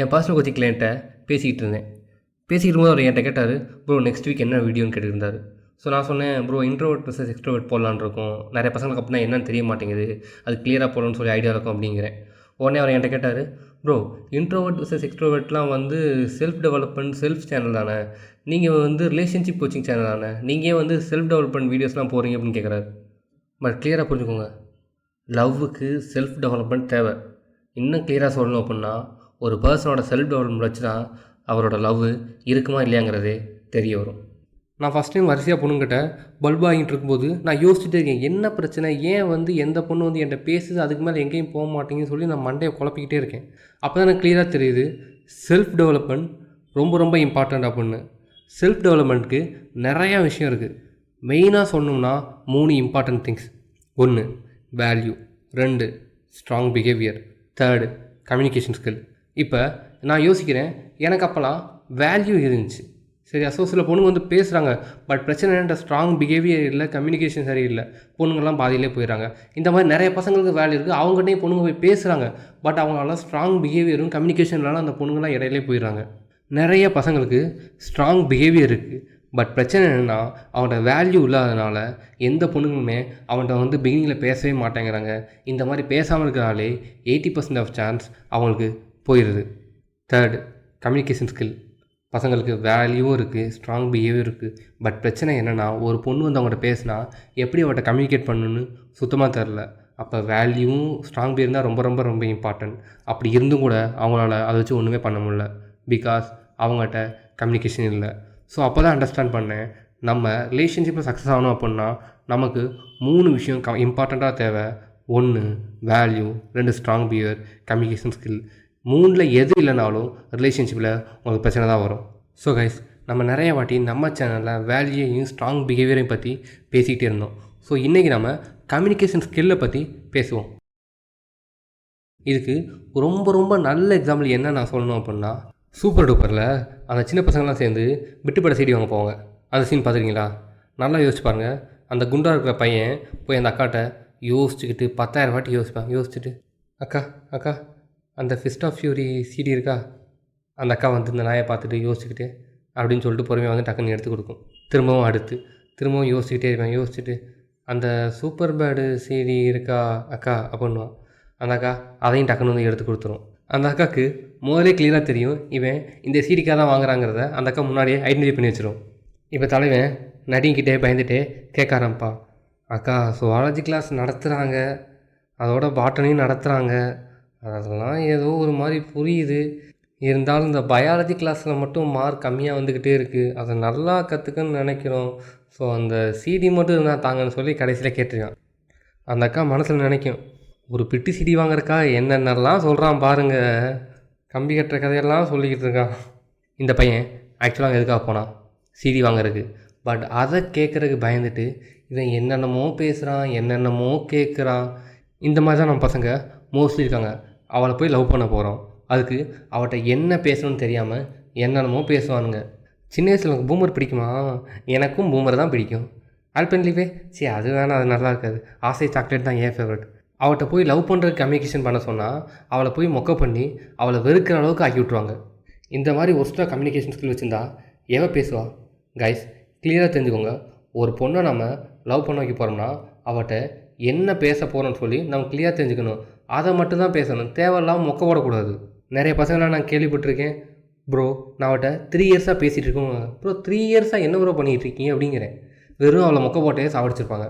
என் personal coaching கிளைண்ட்டை பேசிக்கிட்டு இருந்தேன். பேசிக்கிட்டு போது அவர் என்கிட்ட கேட்டார் ப்ரோ நெக்ஸ்ட் வீக் என்ன வீடியோன்னு கேட்டுருந்தார் ஸோ நான் சொன்னேன் ப்ரோ இன்ட்ரோவர்ட் ப்ளஸ் எக்ஸ்ட்ரோவர்ட் போடலான்னு இருக்கும். நிறைய பசங்களுக்கு அப்படின்னா என்னன்னு தெரிய மாட்டேங்குது. அது கிளியராக போடணும்னு சொல்லி ஐடியா இருக்கும் அப்படிங்கிறேன். உடனே அவர் என்கிட்ட கேட்டார் ப்ரோ இன்ட்ரோவர்ட் ப்ளஸ் எக்ஸ்ட்ரோவர்ட்லாம் வந்து செல்ஃப் டெவலப்மெண்ட் செல்ஃப் சேனல் தானே? நீங்கள் வந்து ரிலேஷன்ஷிப் கோச்சிங் சேனல் தானே? நீங்கள் வந்து செல்ஃப் டெவலப்மெண்ட் வீடியோஸ்லாம் போகிறீங்க அப்படின்னு கேட்குறாரு பட் கிளியராக புரிஞ்சுக்கோங்க. லவ்வுக்கு செல்ஃப் டெவலப்மெண்ட் தேவை. இன்னும் கிளியராக சொல்லணும் அப்படின்னா ஒரு பர்சனோட செல்ஃப் டெவலப்மெண்ட் வச்சு தான் அவரோட லவ் இருக்குமா இல்லையாங்கிறதே தெரிய வரும். நான் ஃபஸ்ட் டைம் வரிசையாக பொண்ணுங்கிட்ட பல்ப் வாங்கிட்டு இருக்கும்போது நான் யோசிச்சுட்டே இருக்கேன் என்ன பிரச்சனை? ஏன் வந்து எந்த பொண்ணு வந்து என்கிட்ட பேசுது? அதுக்கு மேலே எங்கேயும் போக மாட்டேங்குன்னு சொல்லி நான் மண்டையை குழப்பிக்கிட்டே இருக்கேன். அப்போ தான் எனக்கு க்ளியராக தெரியுது செல்ஃப் டெவலப்மெண்ட் ரொம்ப ரொம்ப இம்பார்ட்டண்ட் அப்படின்னு செல்ஃப் டெவலப்மெண்ட்டுக்கு நிறையா விஷயம் இருக்குது மெயினாக சொன்னோம்னா மூணு இம்பார்ட்டன்ட் திங்ஸ் ஒன்று வேல்யூ ரெண்டு strong behaviour third communication skill இப்போ நான் யோசிக்கிறேன் எனக்கு அப்போல்லாம் வேல்யூ இருந்துச்சு. சரி ஸோ சில பொண்ணுங்க வந்து பேசுகிறாங்க பட் பிரச்சனை என்னென்ற ஸ்ட்ராங் பிஹேவியர் இல்லை கம்யூனிகேஷன் சரியில்லை. பொண்ணுங்கள்லாம் பாதியிலே போயிடுறாங்க. இந்த மாதிரி நிறைய பசங்களுக்கு வேல்யூ இருக்குது அவங்ககிட்டயும் பொண்ணுங்க போய் பேசுகிறாங்க பட் அவங்களால ஸ்ட்ராங் பிஹேவியரும் கம்யூனிகேஷன்லாம் அந்த பொண்ணுங்களாம் இடையிலே போயிடுறாங்க. நிறைய பசங்களுக்கு ஸ்ட்ராங் பிஹேவியர் இருக்குது பட் பிரச்சனை என்னென்னா அவனோட வேல்யூ இல்லாதனால எந்த பொண்ணுங்களுமே அவன்கிட்ட வந்து பிகினிங்கில் பேசவே மாட்டேங்கிறாங்க. இந்த மாதிரி பேசாமல் இருக்கிறனாலே எயிட்டி பர்சன்ட் ஆஃப் சான்ஸ் அவங்களுக்கு போயிடுது தேர்டு கம்யூனிகேஷன் ஸ்கில் பசங்களுக்கு வேல்யூவும் இருக்குது ஸ்ட்ராங் பிஹேவியர் இருக்குது பட் பிரச்சனை என்னென்னா ஒரு பொண்ணு வந்து அவங்கள்ட்ட பேசினா எப்படி அவட்ட கம்யூனிகேட் பண்ணணுன்னு சுத்தமாக தெரில. அப்போ வேல்யூவும் ஸ்ட்ராங் பிஹேவியர் தான் ரொம்ப ரொம்ப ரொம்ப இம்பார்ட்டன்ட் அப்படி இருந்தும் கூட அவங்களால அதை வச்சு ஒன்றுமே பண்ண முடியல. பிகாஸ் அவங்ககிட்ட கம்யூனிகேஷன் இல்லை. ஸோ அப்போ தான் அண்டர்ஸ்டாண்ட் பண்ணேன். நம்ம ரிலேஷன்ஷிப்பில் சக்ஸஸ் ஆகணும் அப்படின்னா நமக்கு மூணு விஷயம் க இம்பார்ட்டண்ட்டாக தேவை. ஒன்று வேல்யூ ரெண்டு ஸ்ட்ராங் பிஹேவியர் கம்யூனிகேஷன் ஸ்கில் மூணில் எது இல்லைனாலும் ரிலேஷன்ஷிப்பில் உங்களுக்கு பிரச்சனை தான் வரும். ஸோ கைஸ் நம்ம நிறைய வாட்டி நம்ம சேனலில் வேல்யூயையும் ஸ்ட்ராங் பிஹேவியரையும் பற்றி பேசிக்கிட்டே இருந்தோம். ஸோ இன்றைக்கி நம்ம கம்யூனிகேஷன் ஸ்கில்லை பற்றி பேசுவோம். இதுக்கு ரொம்ப ரொம்ப நல்ல எக்ஸாம்பிள் என்ன நான் சொல்லணும் அப்படின்னா சூப்பர் டூப்பரில் அந்த சின்ன பசங்கள்லாம் சேர்ந்து விட்டுப்பட சீடி வாங்க போவாங்க. அந்த சீன் பார்த்துருக்கீங்களா? நல்லா யோசிச்சு பாருங்கள் அந்த குண்டா இருக்கிற பையன் போய் அந்த அக்காட்ட யோசிச்சுக்கிட்டு பத்தாயிரம் வாட்டி யோசிப்பான். யோசிச்சுட்டு அக்கா அக்கா அந்த ஃபிஸ்ட் ஆஃப் ஃபியூரி சீடி இருக்கா? அந்த அக்கா வந்து இந்த நாயை பார்த்துட்டு யோசிச்சுக்கிட்டு அப்படின்னு சொல்லிட்டு பொறுமையாக வந்து டக்குன்னு எடுத்து கொடுக்கும். திரும்பவும் அடுத்து. திரும்பவும் யோசிச்சுக்கிட்டே இருப்பேன். யோசிச்சுட்டு அந்த சூப்பர் பேடு சீடி இருக்கா அக்கா அப்படின்னுவான். அந்த அக்கா அதையும் டக்குன்னு வந்து எடுத்து கொடுத்துரும். அந்த அக்காவுக்கு முதலே கிளியராக தெரியும். இவன் இந்த சீடிக்காக தான் வாங்குறாங்கிறத அந்த அக்கா முன்னாடியே ஐடென்டிஃபை பண்ணி வச்சிரும். இப்போ தலைவன் நடிங்கிட்டே பயந்துட்டே கேட்க ஆரம்பிப்பான். அக்கா சுவாலஜி கிளாஸ் நடத்துகிறாங்க அதோட பாட்டனையும் நடத்துகிறாங்க அதெல்லாம் ஏதோ ஒரு மாதிரி புரியுது. இருந்தாலும் இந்த பயாலஜி கிளாஸில் மட்டும் மார்க் கம்மியாக வந்துக்கிட்டே இருக்குது அதை நல்லா கற்றுக்கன்னு நினைக்கிறோம். ஸோ அந்த சிடி மட்டும் இருந்தால் தாங்கன்னு சொல்லி கடைசியில் கேட்டிருக்கான். அந்த அக்கா மனசில் நினைக்கும் ஒரு பிட்டு சிடி வாங்குறக்கா? என்னென்னலாம் சொல்கிறான் பாருங்கள் கம்பி கட்டுற கதையெல்லாம் சொல்லிக்கிட்டு இருக்கான். இந்த பையன் ஆக்சுவலாக எதுக்காக போனான்? சிடி வாங்குறதுக்கு. பட் அதை கேட்குறதுக்கு பயந்துட்டு இவன் என்னென்னமோ பேசுகிறான் என்னென்னமோ கேட்குறான் இந்த மாதிரி தான் நம்ம பசங்க மோஸ்ட்லி இருக்காங்க. அவளை போய் லவ் பண்ண போகிறோம் அதுக்கு அவட்ட என்ன பேசணும்னு தெரியாமல் என்னென்னமோ பேசுவானுங்க. சின்ன வயசில் உனக்கு பூமர் பிடிக்குமா? எனக்கும் பூமர் தான் பிடிக்கும். ஆல்பென்லிவே சரி அது வேணாம் அது நல்லா இருக்காது. ஆசை சாக்லேட் தான் ஏன் ஃபேவரட் அவட்ட போய் லவ் பண்ணுற கம்யூனிகேஷன் பண்ண சொன்னால் அவளை போய் மொக்க பண்ணி அவளை வெறுக்கிற அளவுக்கு ஆக்கி விட்ருவாங்க இந்த மாதிரி ஒஸ்ட்டாக கம்யூனிகேஷன் ஸ்கில் வச்சுருந்தா எவ பேசுவா? கைஸ் கிளியராக தெரிஞ்சுக்கோங்க. ஒரு பொண்ணை நம்ம லவ் பண்ண வைக்க போகிறோம்னா அவட்ட என்ன பேச போகிறோன்னு சொல்லி நம்ம கிளியராக தெரிஞ்சுக்கணும். அதை மட்டும்தான் பேசணும். தேவையில்லாமல் மொக்க போடக்கூடாது. நிறைய பசங்களாம் நான் கேள்விப்பட்டிருக்கேன். ப்ரோ நான் அவட்ட த்ரீ இயர்ஸாக பேசிகிட்டு இருக்கோம். ப்ரோ த்ரீ இயர்ஸாக என்ன ப்ரோ பண்ணிகிட்டு இருக்கீங்க? அப்படிங்கிறேன். வெறும் அவளை மொக்க போட்டே சாவடிச்சிருப்பாங்க.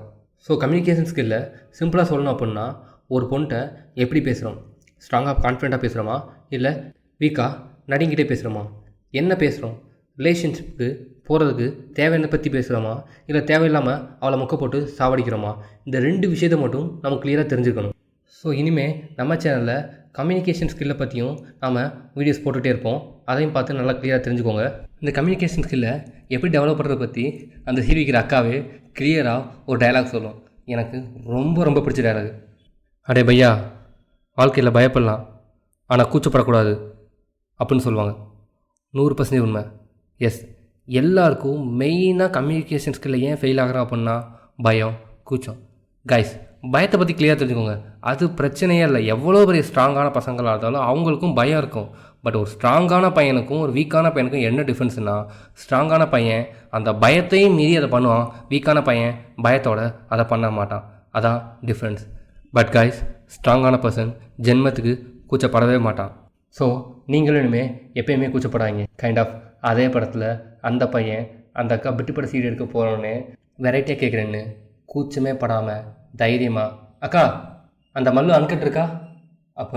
ஸோ கம்யூனிகேஷன் ஸ்கில்ல சிம்பிளாக சொல்லணும் அப்படின்னா ஒரு பொண்ணிட்ட எப்படி பேசுகிறோம் ஸ்ட்ராங்காக கான்ஃபிடண்ட்டாக பேசுகிறோமா இல்லை வீக்காக நடிங்கிட்டே பேசுகிறோமா என்ன பேசுகிறோம் ரிலேஷன்ஷிப்புக்கு போகிறதுக்கு தேவையான பற்றி பேசுகிறோமா இல்லை தேவையில்லாமல் அவளை மொக்க போட்டு சாவடிக்கிறோமா? இந்த ரெண்டு விஷயத்தை மட்டும் நம்ம கிளியராக தெரிஞ்சுக்கணும். ஸோ இனிமேல் நம்ம சேனலில் கம்யூனிகேஷன் ஸ்கில்லை பற்றியும் நாம் வீடியோஸ் போட்டுகிட்டே இருப்போம். அதையும் பார்த்து நல்லா கிளியராக தெரிஞ்சுக்கோங்க. இந்த கம்யூனிகேஷன் ஸ்கில்லை எப்படி டெவலப் பண்ணுறதை பற்றி அந்த சீவிக்கிற அக்காவே கிளியராக ஒரு டயலாக் சொல்லும். எனக்கு ரொம்ப ரொம்ப பிடிச்ச டைலாக் அடே பையா வாழ்க்கையில் பயப்படலாம். ஆனால் கூச்சப்படக்கூடாது. அப்படின்னு சொல்லுவாங்க. நூறு பர்சன்டேஜ் உண்மை. எஸ் எல்லாருக்கும் மெயினாக கம்யூனிகேஷன் ஸ்கில்ல ஏன் ஃபெயில் ஆகிறோம் அப்படின்னா பயம் கூச்சம். கைஸ் பயத்தை பற்றி கிளியராக தெரிஞ்சுக்கோங்க. அது பிரச்சனையே இல்லை. எவ்வளோ பெரிய ஸ்ட்ராங்கான பசங்களாக இருந்தாலும் அவங்களுக்கும் பயம் இருக்கும். பட் ஒரு ஸ்ட்ராங்கான பையனுக்கும் ஒரு வீக்கான பையனுக்கும் என்ன டிஃப்ரென்ஸ்னால் ஸ்ட்ராங்கான பையன் அந்த பயத்தையும் மீறி அதை பண்ணுவான். வீக்கான பையன் பயத்தோட அதை பண்ண மாட்டான். அதான் டிஃப்ரென்ஸ் பட் கைஸ் ஸ்ட்ராங்கான பர்சன் ஜென்மத்துக்கு கூச்சப்படவே மாட்டான். ஸோ நீங்களும் இனிமேல் எப்பயுமே கூச்சப்படாதீங்க. கைண்ட் ஆஃப் அதே படத்தில் அந்த பையன் அந்த அக்கா பிட்டுப்பட சீடு எடுக்க போகிறோன்னு வெரைட்டியாக கேட்குறேன்னு கூச்சமே படாமல் தைரியமாக அக்கா அந்த மல்லு அன்கட் இருக்கா?